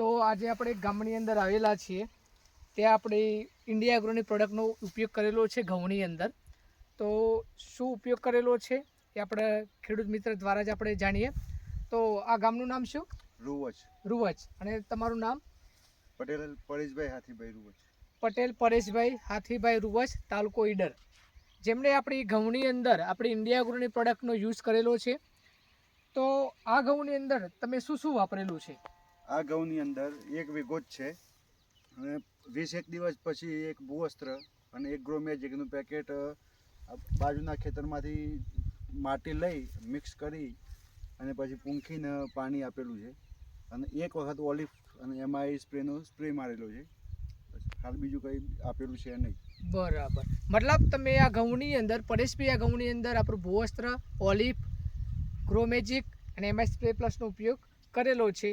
તો આજે આપણે ગામની અંદર આવેલા છીએ. ત્યાં આપણે ઇન્ડિયા એગ્રોની પ્રોડક્ટનો ઉપયોગ કરેલો છે ઘઉંની અંદર. તો શું ઉપયોગ કરેલો છે એ આપણે ખેડૂત મિત્ર દ્વારા જ આપણે જાણીએ. તો આ ગામનું નામ શું? રૂવચ રૂવચ અને તમારું નામ? પટેલ પરેશભાઈ હાથીભાઈ રૂવચ પટેલ પરેશભાઈ હાથીભાઈ રૂવચ તાલુકો ઈડર. જેમણે આપણી ઘઉંની અંદર આપણી ઇન્ડિયા એગ્રોની પ્રોડક્ટનો યુઝ કરેલો છે. તો આ ઘઉંની અંદર તમે શું શું વાપરેલું છે? આ ઘઉંની અંદર એક વીઘો જ છે. અને વીસ એક દિવસ પછી એક ભૂવસ્ત્ર અને એક ગ્રો મેજિકનું પેકેટ બાજુના ખેતરમાંથી માટી લઈ મિક્સ કરી અને પછી પૂંખીને પાણી આપેલું છે. અને એક વખત ઓલિફ અને એમાં સ્પ્રેનો સ્પ્રે મારેલો છે. હાલ બીજું કંઈ આપેલું છે નહીં. બરાબર. મતલબ તમે આ ઘઉંની અંદર પરેશભાઈ આ ઘઉંની અંદર આપણું ભૂવસ્ત્ર ઓલિફ ગ્રોમેજિક અને એમઆઈ સ્પ્રે પ્લસનો ઉપયોગ કરેલો છે.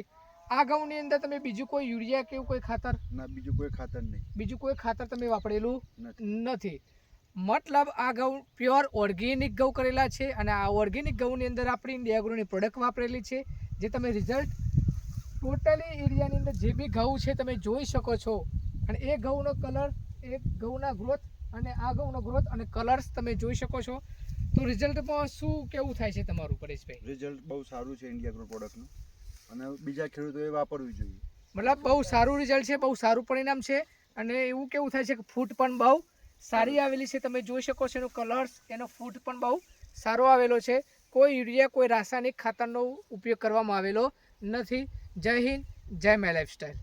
આ ઘઉંની અંદર તમે બીજું કોઈ યુરિયા કે કોઈ ખાતર? ના બીજું કોઈ ખાતર નહીં. બીજું કોઈ ખાતર તમે વાપરેલું નથી. મતલબ આ ઘઉં પ્યોર ઓર્ગેનિક ઘઉં કરેલા છે અને આ ઓર્ગેનિક ઘઉંની અંદર આપણી ઇન્ડિયા એગ્રોની પ્રોડક્ટ વાપરેલી છે જે તમે રિઝલ્ટ ટોટલી એરિયાની અંદર જે બી ઘઉં છે તમે જોઈ શકો છો. અને એ ઘઉંનો કલર એ ઘઉંના ગ્રોથ અને આ ઘઉંનો ગ્રોથ અને કલર્સ તમે જોઈ શકો છો. તો રિઝલ્ટમાં શું કેવું થાય છે તમારું પરેશભાઈ? રિઝલ્ટ બહુ સારું છે ઇન્ડિયા ગ્રો પ્રોડક્ટનું અને બીજા ખેડૂતોએ વાપરવું જોઈએ. મતલબ બહુ સારું રિઝલ્ટ છે, બહુ સારું પરિણામ છે અને એવું કેવું થાય છે કે ફૂટ પણ બહુ સારી આવેલી છે. તમે જોઈ શકો છો એનો કલર્સ એનો ફૂટ પણ બહુ સારો આવેલો છે. કોઈ યુરિયા, કોઈ રાસાયણિક ખાતરનો ઉપયોગ કરવામાં આવેલો નથી. જય હિન્દ, જય માય લાઈફસ્ટાઈલ